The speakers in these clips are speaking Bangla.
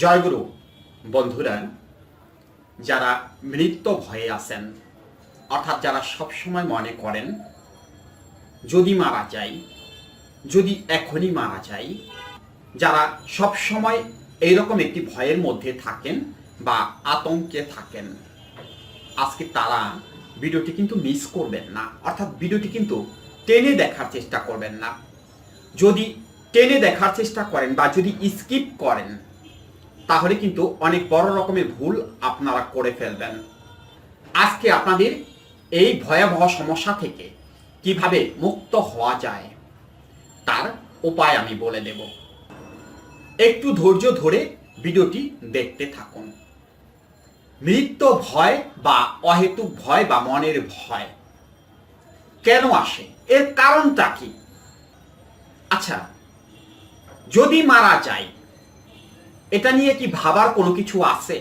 জয়গুরু, বন্ধুরা, যারা মৃত্যু ভয়ে আছেন, অর্থাৎ যারা সবসময় মনে করেন, যদি মারা যাই যদি এখনই মারা যাই যারা সবসময় এইরকম একটি ভয়ের মধ্যে থাকেন বা আতঙ্কে থাকেন, আজকে তারা ভিডিওটি কিন্তু মিস করবেন না, অর্থাৎ ভিডিওটি কিন্তু টেনে দেখার চেষ্টা করবেন না। যদি টেনে দেখার চেষ্টা করেন বা যদি স্কিপ করেন তাহলে কিন্তু অনেক বড় রকমের ভুল আপনারা করে ফেলবেন। আজকে আপনাদের এই ভয়াবহ সমস্যা থেকে কীভাবে মুক্ত হওয়া যায়, তার উপায় আমি বলে দেব। একটু ধৈর্য ধরে ভিডিওটি দেখতে থাকুন। মৃত্যু ভয় বা অহেতুক ভয় বা মনের ভয় কেন আসে? এর কারণটা কি? আচ্ছা যদি মারা যায় এটা নিয়ে কি ভাবার কোনো কিছু আছে?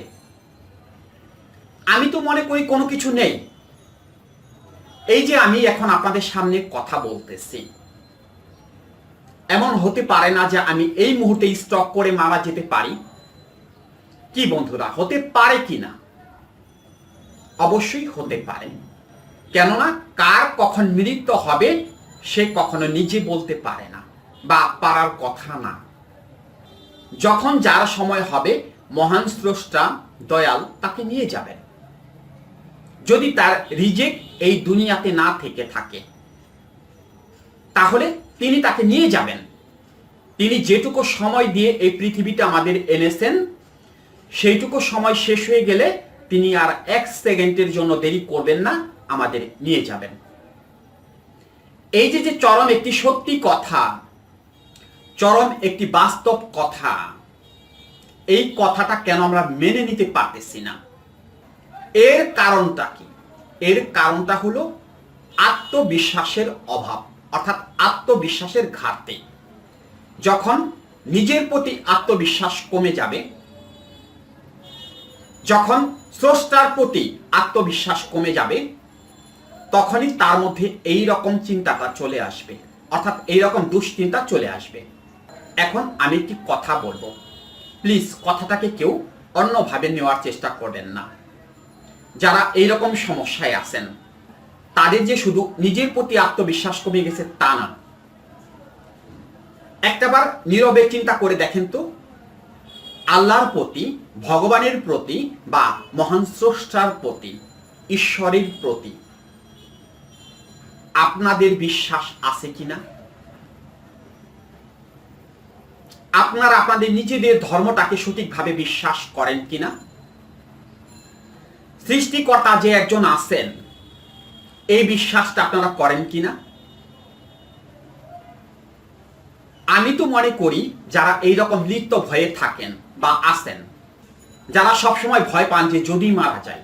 আমি তো মনে করি কোনো কিছু নেই। এই যে আমি এখন আপনাদের সামনে কথা বলতেছি, এমন হতে পারে না যে আমি এই মুহূর্তে স্টক করে মারা যেতে পারি। কি বন্ধুরা, হতে পারে কি না? অবশ্যই হতে পারে। কেননা কার কখন মৃত্যু হবে, সে কখনো নিজে বলতে পারে না, বা পারার কথা না। যখন যার সময় হবে, মহান স্রষ্টা দয়াল তাকে নিয়ে যাবেন। যদি তার রিজেক্ট এই দুনিয়াতে না থেকে থাকে, তাহলে তিনি তাকে নিয়ে যাবেন। তিনি যেটুকু সময় দিয়ে এই পৃথিবীতে আমাদের এনেছেন, সেইটুকু সময় শেষ হয়ে গেলে তিনি আর এক সেকেন্ডের জন্য দেরি করবেন না, আমাদের নিয়ে যাবেন। এই যে যে চরম একটি সত্যি কথা চরম একটি বাস্তব কথা। এই কথাটা কেন আমরা মেনে নিতে পারতেছি না? এর কারণটা কি? এর কারণটা হলো আত্মবিশ্বাসের অভাব, অর্থাৎ আত্মবিশ্বাসের ঘাটতি। যখন নিজের প্রতি আত্মবিশ্বাস কমে যাবে, যখন স্রষ্টার প্রতি আত্মবিশ্বাস কমে যাবে, তখনই তার মধ্যে এই রকম চিন্তাটা চলে আসবে, অর্থাৎ এই রকম দুশ্চিন্তা চলে আসবে। এখন আমি একটি কথা বলব। প্লিজ, কথাটাকে কেউ অন্যভাবে নেওয়ার চেষ্টা করবেন না। যারা এই রকম সমস্যায় আছেন, তাদের যে শুধু নিজের প্রতি আত্মবিশ্বাস কমে গেছে তা না। একটাবার নীরবে চিন্তা করে দেখেন তো, আল্লাহর প্রতি, ভগবানের প্রতি বা মহান স্রষ্টার প্রতি, ঈশ্বরের প্রতি আপনাদের বিশ্বাস আছে কিনা? আপনারা আপনাদের নিজেদের ধর্মটাকে সঠিকভাবে বিশ্বাস করেন কিনা? সৃষ্টিকর্তা যে একজন আছেন, এই বিশ্বাসটা আপনারা করেন কিনা? আমি তো মনে করি যারা এই রকম লিপ্ত ভয়ে থাকেন বা আছেন, যারা সবসময় ভয় পান যে যদি মারা যায়,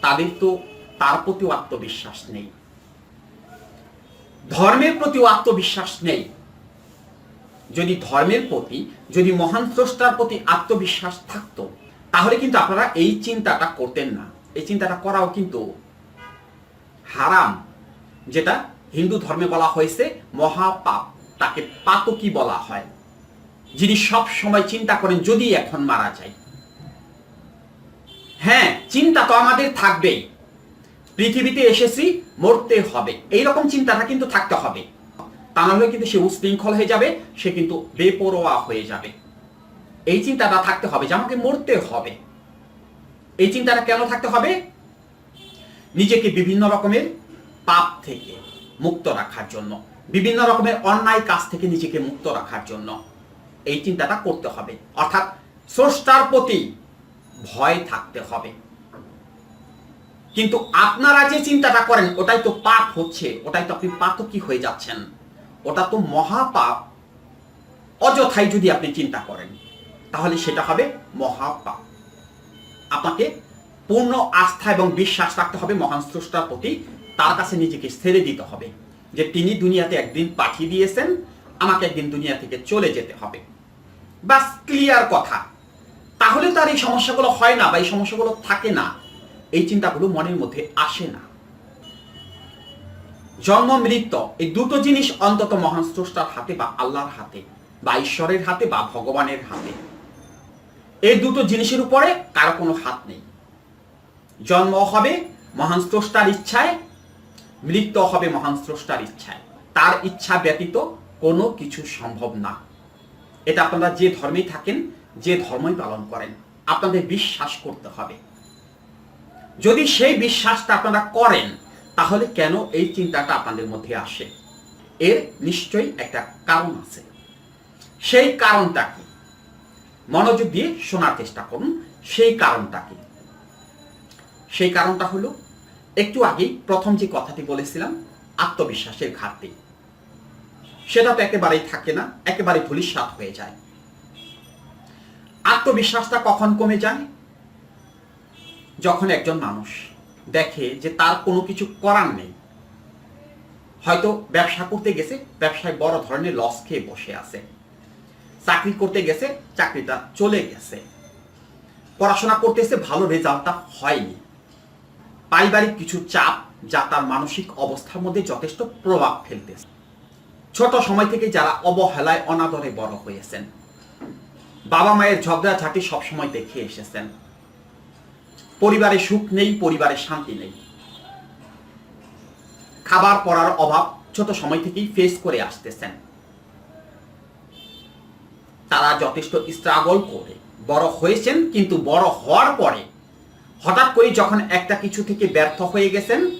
তাদের তো তার প্রতিও আত্মবিশ্বাস নেই। ধর্মের প্রতিও আত্মবিশ্বাস নেই। যদি ধর্মের প্রতি, যদি মহান স্রষ্টার প্রতি আত্মবিশ্বাস থাকতো, তাহলে কিন্তু আপনারা এই চিন্তাটা করতেন না। এই চিন্তাটা করাও কিন্তু হারাম। যেটা হিন্দু ধর্মে বলা হয়েছে, মহাপাপ, তাকে পাতকি বলা হয়। যিনি সব সময় চিন্তা করেন, যদি এখন মারা যায়। হ্যাঁ চিন্তা তো আমাদের থাকবেই। পৃথিবীতে এসেছি, মরতে হবে। এই রকম চিন্তাটা কিন্তু থাকতে হবে। তা নাহলে কিন্তু সে উশৃঙ্খল হয়ে যাবে, সে কিন্তু বেপরোয়া হয়ে যাবে। এই চিন্তাটা থাকতে হবে যে আমাকে মরতে হবে। এই চিন্তাটা কেন থাকতে হবে? নিজেকে বিভিন্ন রকমের পাপ থেকে মুক্ত রাখার জন্য, বিভিন্ন রকমের অন্যায় কাজ থেকে নিজেকে মুক্ত রাখার জন্য এই চিন্তাটা করতে হবে। অর্থাৎ স্রষ্টার প্রতি ভয় থাকতে হবে। কিন্তু আপনারা যে চিন্তাটা করেন, ওটাই তো পাপ হচ্ছে, ওটাই তো আপনি পাতকি হয়ে যাচ্ছেন। ওটা তো মহাপাপ। অযথাই যদি আপনি চিন্তা করেন, তাহলে সেটা হবে মহাপাপ। আপনাকে পূর্ণ আস্থা এবং বিশ্বাস রাখতে হবে মহান স্রষ্টার প্রতি। তার কাছে নিজেকে ছেড়ে দিতে হবে যে তিনি দুনিয়াতে একদিন পাঠিয়ে দিয়েছেন, আমাকে একদিন দুনিয়া থেকে চলে যেতে হবে। বাস ক্লিয়ার কথা। তাহলে তার এই সমস্যাগুলো হয় না বা এই সমস্যাগুলো থাকে না। এই চিন্তাগুলো মনের মধ্যে আসে না। জন্ম, মৃত্যু, এই দুটো জিনিস অন্তত মহান স্রষ্টার হাতে বা আল্লাহর হাতে বা ঈশ্বরের হাতে বা ভগবানের হাতে। এই দুটো জিনিসের উপরে কারও কোনো হাত নেই। জন্ম হবে মহান স্রষ্টার ইচ্ছায়, মৃত্যু হবে মহান স্রষ্টার ইচ্ছায়। তার ইচ্ছা ব্যতীত কোনো কিছু সম্ভব না। এটা আপনারা যে ধর্মেই থাকেন, যে ধর্মই পালন করেন, আপনাদের বিশ্বাস করতে হবে। যদি সেই বিশ্বাসটা আপনারা করেন তাহলে কেন এই চিন্তাটা আপনাদের মধ্যে আসে? এর নিশ্চয়ই একটা কারণ আছে। সেই কারণটা কি? মনোযোগ দিয়ে শোনার চেষ্টা করুন, সেই কারণটা কি? সেই কারণটা হলো, একটু আগেই প্রথম যে কথাটি বলেছিলাম, আত্মবিশ্বাসের ঘাটতি। সেটা তো একেবারেই থাকে না একেবারে ধুলিস্বাদ হয়ে যায়। আত্মবিশ্বাসটা কখন কমে যায়? যখন একজন মানুষ দেখে যে তার কোনো কিছু করার নেই। হয়তো ব্যবসা করতে গেছে, ব্যবসায় বড় ধরনের লস খেয়ে বসে আছে। চাকরি করতে গেছে, চাকরিটা চলে গেছে। পড়াশোনা করতেছে, ভালো রেজাল্টটা হয়নি। পারিবারিক কিছু চাপ যা তার মানসিক অবস্থার মধ্যে যথেষ্ট প্রভাব ফেলতেছে। ছোট সময় থেকে যারা অবহেলায় অনাদরে বড় হয়েছেন, বাবা মায়ের ঝগড়াঝাটি সবসময় দেখে এসেছেন। পরিবারে সুখ নেই, পরিবারে শান্তি নেই। খাবার পড়ার অভাব ছোট সময় থেকেই ফেস করে আসতেছেন। তারা যথেষ্ট স্ট্রাগল করে। বড় হয়েছেন কিন্তু বড় হওয়ার পরে হঠাৎ করে যখন একটা কিছু থেকে ব্যর্থ হয়ে গেছেন,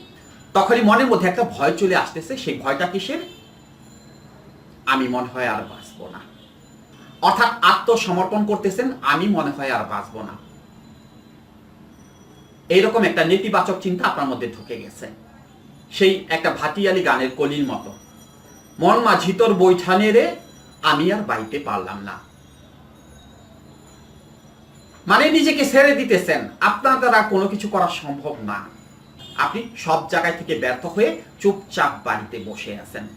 তখনই মনের মধ্যে একটা ভয় চলে আসতেছে। সেই ভয়টা কিসের? আমি মনে হয় আর বাঁচবো না। অর্থাৎ আত্মসমর্পণ করতেছেন, আমি মনে হয় আর বাঁচবো না। এইরকম একটা নেতিবাচক চিন্তা আপনার মধ্যে ঢুকে গেছে। সেই একটা ভাটিয়ালি গানের কলির মতো। মন মাঝি তোর বৈঠানে রে, আমি আর বাইতে পারলাম না। মানে নিজেকে ছেড়ে দিতেছেন, আপনার দ্বারা কোনো কিছু করা সম্ভব না। আপনি সব জায়গায় থেকে ব্যর্থ হয়ে চুপচাপ বাড়িতে বসে আছেন।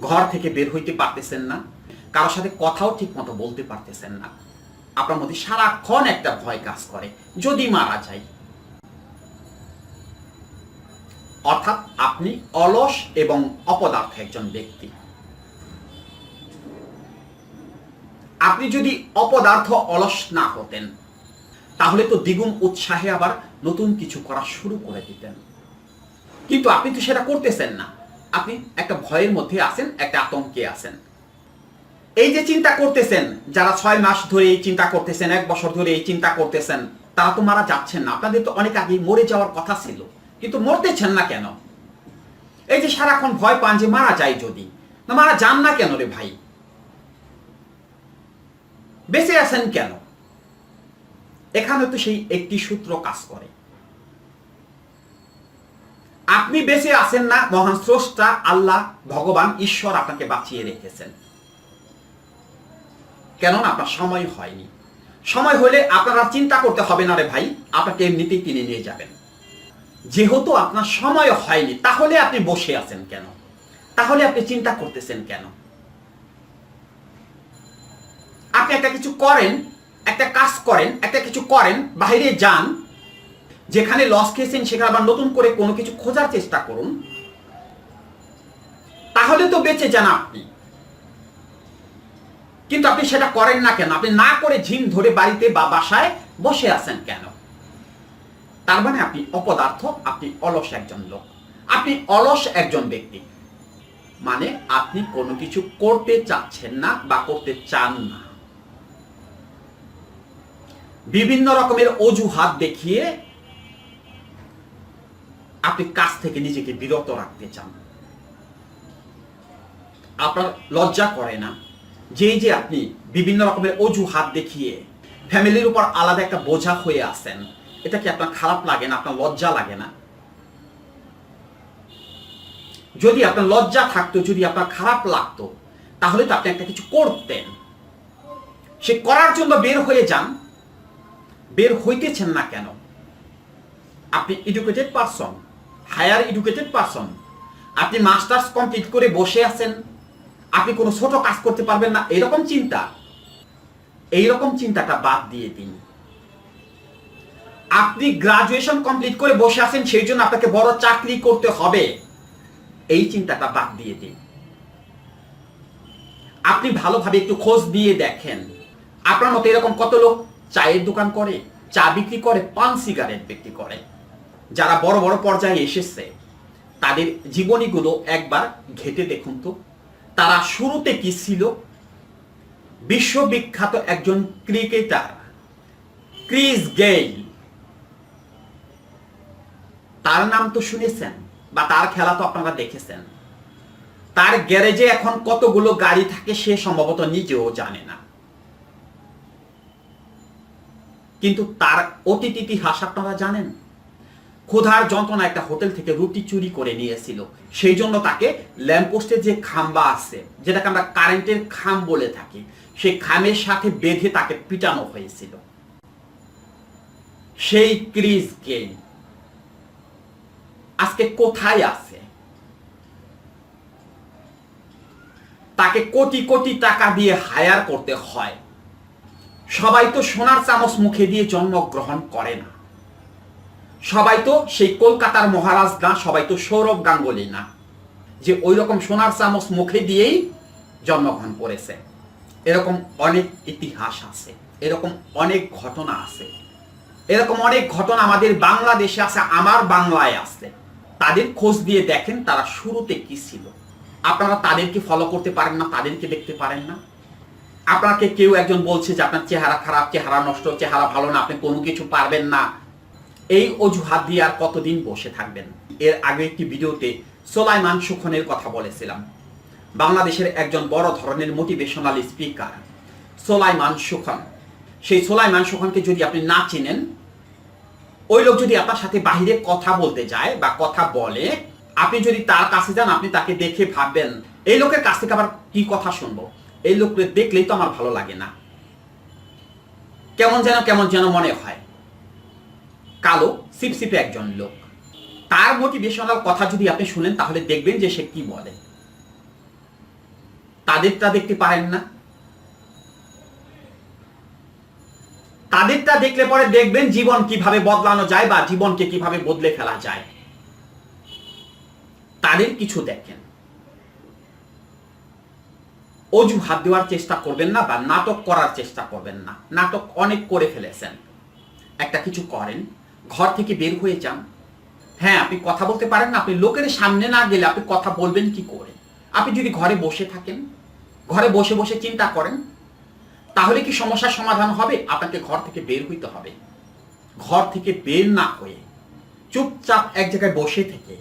ঘর থেকে বের হইতে পারতেছেন না। কারোর সাথে কথাও ঠিক মতো বলতে পারতেছেন না। আপনার মধ্যে সারাক্ষণ একটা ভয় কাজ করে, যদি মারা যাই অর্থাৎ আপনি অলস এবং অপদার্থ একজন ব্যক্তি। আপনি যদি অপদার্থ অলস না হতেন, তাহলে তো দ্বিগুণ উৎসাহে আবার নতুন কিছু করা শুরু করে দিতেন। কিন্তু আপনি তো সেটা করতেছেন না। আপনি একটা ভয়ের মধ্যে আছেন, একটা আতঙ্কে আছেন। এই যে চিন্তা করতেছেন, যারা ছয় মাস ধরে এই চিন্তা করতেছেন, এক বছর ধরে এই চিন্তা করতেছেন, তারা তো মারা যাচ্ছেন না। আপনাদের তো অনেক আগেই মরে যাওয়ার কথা ছিল, কিন্তু মরতেছেন না কেন? এই যে সারাক্ষণ ভয় পান যে মারা যায় যদি, না মারা যান না কেন রে ভাই? বেঁচে আছেন কেন? এখানে তো সেই একটি সূত্র কাজ করে। আপনি বেঁচে আছেন না, মহান স্রষ্টা, আল্লাহ, ভগবান, ঈশ্বর আপনাকে বাঁচিয়ে রেখেছেন। কেননা আপনার সময় হয়নি। সময় হলে আপনারা চিন্তা করতে হবে না রে ভাই, আপনাকে এমনিতেই কিনে নিয়ে যাবেন। যেহেতু আপনার সময় হয়নি, তাহলে আপনি বসে আছেন কেন? তাহলে আপনি চিন্তা করতেছেন কেন? আপনি একটা কিছু করেন, একটা কাজ করেন, একটা কিছু করেন, বাইরে যান, যেখানে লস খেয়েছেন, সেখানে আবার নতুন করে কোনো কিছু খোঁজার চেষ্টা করুন। তাহলে তো বেঁচে যান আপনি। কিন্তু আপনি সেটা করেন না কেন? আপনি না করে ঝিম ধরে বাড়িতে বা বাসায় বসে আছেন কেন? তার মানে আপনি অপদার্থ, আপনি অলস একজন লোক। আপনি অলস একজন ব্যক্তি। মানে আপনি কোনো কিছু করতে চাচ্ছেন না বা করতে চান না। বিভিন্ন রকমের অজুহাত দেখিয়ে আপনি কাজ থেকে নিজেকে বিরত রাখতে চান। আপনার লজ্জা করে না। যে যে আপনি বিভিন্ন রকমের অজুহাত দেখিয়ে ফ্যামিলির উপর আলাদা একটা বোঝা হয়ে আসেন, এটা কি আপনার খারাপ লাগে না, আপনার লজ্জা লাগে না? যদি আপনার লজ্জা থাকতো, যদি আপনার খারাপ লাগতো, তাহলে তো আপনি একটা কিছু করতেন। সে করার জন্য বের হয়ে যান। বের হইতেছেন না কেন? আপনি educated person higher educated person আপনি মাস্টার্স কমপ্লিট করে বসে আছেন। আপনি কোনো ছোট কাজ করতে পারবেন না। এরকম চিন্তা। এইরকম চিন্তাটা বাদ দিয়ে দিন। আপনি গ্রাজুয়েশন কমপ্লিট করে বসে আছেন, সেই জন্য আপনাকে বড় চাকরি করতে হবে। এই চিন্তাটা বাদ দিয়ে দিন। আপনি ভালোভাবে একটু খোঁজ দিয়ে দেখেন। আপনার মতো এরকম কত লোক চায়ের দোকান করে, চা বিক্রি করে, পান সিগারেট বিক্রি করে। যারা বড় বড় পর্যায়ে এসেছে, তাদের জীবনীগুলো একবার ঘেটে দেখুন তো। তারা শুরুতে কি ছিল? বিশ্ববিখ্যাত একজন ক্রিকেটার, ক্রিস গেইল। তার নাম তো শুনেছেন বা তার খেলা তো আপনারা দেখেছেন। তার গ্যারেজে এখন কতগুলো গাড়ি থাকে সে সম্ভবত নিজেও জানে না। কিন্তু তার অতীত ইতিহাস আপনারা জানেন? ক্ষুধার যন্ত্রণা একটা হোটেল থেকে রুটি চুরি করে নিয়েছিল সেই জন্য তাকে ল্যাম্পপোস্টের যে খাম্বা আছে, যেটাকে আমরা কারেন্টের খাম বলে থাকি, সেই খামের সাথে বেঁধে তাকে পিটানো হয়েছিল। সেই ক্রিস গেইল, আজকে কোথায় আছে? তাকে কোটি কোটি টাকা দিয়ে হায়ার করতে হয়। সবাই তো সোনার চামচ মুখে দিয়ে জন্মগ্রহণ করে না। সবাই তো সেই কলকাতার মহারাজ না সবাই তো সৌরভ গাঙ্গুলি না। যে ওই রকম সোনার চামচ মুখে দিয়েই জন্মগ্রহণ করেছে। এরকম অনেক ইতিহাস আছে, এরকম অনেক ঘটনা আছে। এরকম অনেক ঘটনা আমাদের বাংলাদেশে আছে, আমার বাংলায় আছে। তাদের খোঁজ দিয়ে দেখেন তারা শুরুতে কি ছিল। আপনারা তাদেরকে ফলো করতে পারেন না, তাদেরকে দেখতে পারেন না। আপনাকে কেউ একজন বলছে যে আপনার চেহারা খারাপ, চেহারা নষ্ট, চেহারা ভালো না, আপনি কোনো কিছু পারবেন না। এই অজুহাত দিয়ে আর কতদিন বসে থাকবেন? এর আগে একটি ভিডিওতে সোলাইমান সুখনের কথা বলেছিলাম। বাংলাদেশের একজন বড় ধরনের মোটিভেশনাল স্পিকার সোলাইমান সুখন। সেই সোলাইমান সুখনকে যদি আপনি না চিনেন, ওই লোক যদি আপনার সাথে বাহিরে কথা বলতে যায় বা কথা বলে, আপনি যদি তার কাছে যান, আপনি তাকে দেখে ভাববেন, এই লোকের কাছ থেকে আবার কি কথা শুনব? এই লোককে দেখলেই তো আমার ভালো লাগে না। কেমন যেন কেমন যেন মনে হয়। কালো, সিপসিপে একজন লোক। তার মোটিভেশনাল কথা যদি আপনি শুনেন, তাহলে দেখবেন যে সে কি বলে। তাদেরটা দেখতে পারেন না। তাদেরটা দেখলে পরে দেখবেন জীবন কীভাবে বদলানো যায় বা জীবনকে কীভাবে বদলে ফেলা যায়। তাদের কিছু দেখেন। অজুহাত দেওয়ার চেষ্টা করবেন না বা নাটক করার চেষ্টা করবেন না। নাটক অনেক করে ফেলেছেন। একটা কিছু করেন। ঘর থেকে বের হয়ে যান। হ্যাঁ আপনি কথা বলতে পারেন না, আপনি লোকের সামনে না গেলে আপনি কথা বলবেন কি করে? আপনি যদি ঘরে বসে থাকেন, ঘরে বসে বসে চিন্তা করেন, তাহলে কি সমস্যার সমাধান হবে? আপনাকে ঘর থেকে বের হইতে হবে। ঘর থেকে বের না হয়ে চুপচাপ এক জায়গায় বসে থেকে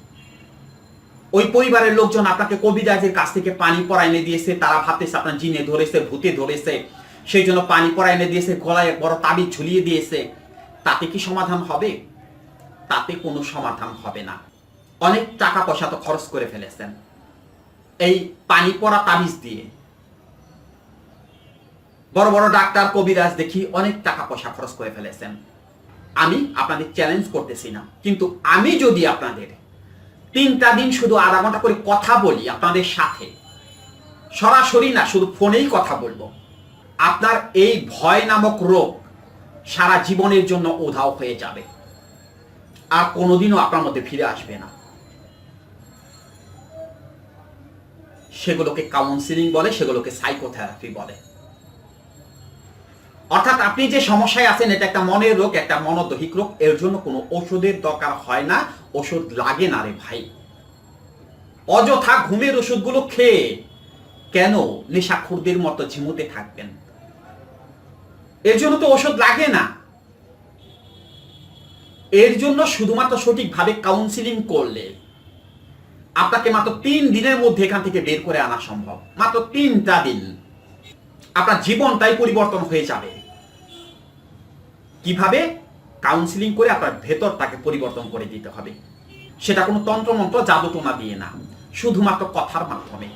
ওই পরিবারের লোকজন আপনাকে কবিরাজের কাছ থেকে পানি পড়া এনে দিয়েছে, তারা ভাবতেছে আপনার জিনে ধরেছে, ভূতে ধরেছে, সেই জন্য পানি পড়া এনে দিয়েছে, গলায় বড় তাবিজ ঝুলিয়ে দিয়েছে। তাতে কি সমাধান হবে? তাতে কোনো সমাধান হবে না। অনেক টাকা পয়সা তো খরচ করে ফেলেছেন। এই পানি পড়া তাবিজ দিয়ে। বড় বড় ডাক্তার, কবিরাজ দেখি অনেক টাকা পয়সা খরচ করে ফেলেছেন। আমি আপনাদের চ্যালেঞ্জ করতেছি না। কিন্তু আমি যদি আপনাদের তিনটা দিন শুধু আধা ঘণ্টা করে কথা বলি আপনাদের সাথে, সরাসরি না, শুধু ফোনেই কথা বলব। আপনার এই ভয় নামক রোগ সারা জীবনের জন্য উধাও হয়ে যাবে। আর কোনোদিনও আপনার মধ্যে ফিরে আসবে না। সেগুলোকে কাউন্সিলিং বলে, সেগুলোকে সাইকোথেরাপি বলে। অর্থাৎ আপনি যে সমস্যায় আছেন, এটা একটা মনের রোগ, একটা মনোদৈহিক রোগ। এর জন্য কোনো ওষুধের দরকার হয় না। ওষুধ লাগে না রে ভাই। অযথা ঘুমের ওষুধগুলো খেয়ে কেন নেশাখুরদের মতো ঝিমুতে থাকবেন? এর জন্য তো ওষুধ লাগে না। এর জন্য শুধুমাত্র সঠিকভাবে কাউন্সিলিং করলে আপনাকে মাত্র তিন দিনের মধ্যে এখান থেকে বের করে আনা সম্ভব। মাত্র তিনটা দিন। আপনার জীবনটাই পরিবর্তন হয়ে যাবে। কীভাবে? কাউন্সিলিং করে আপনার ভেতরটাকে পরিবর্তন করে দিতে হবে। সেটা কোনো তন্ত্রমন্ত্র, জাদুটোনা দিয়ে না। শুধুমাত্র কথার মাধ্যমে।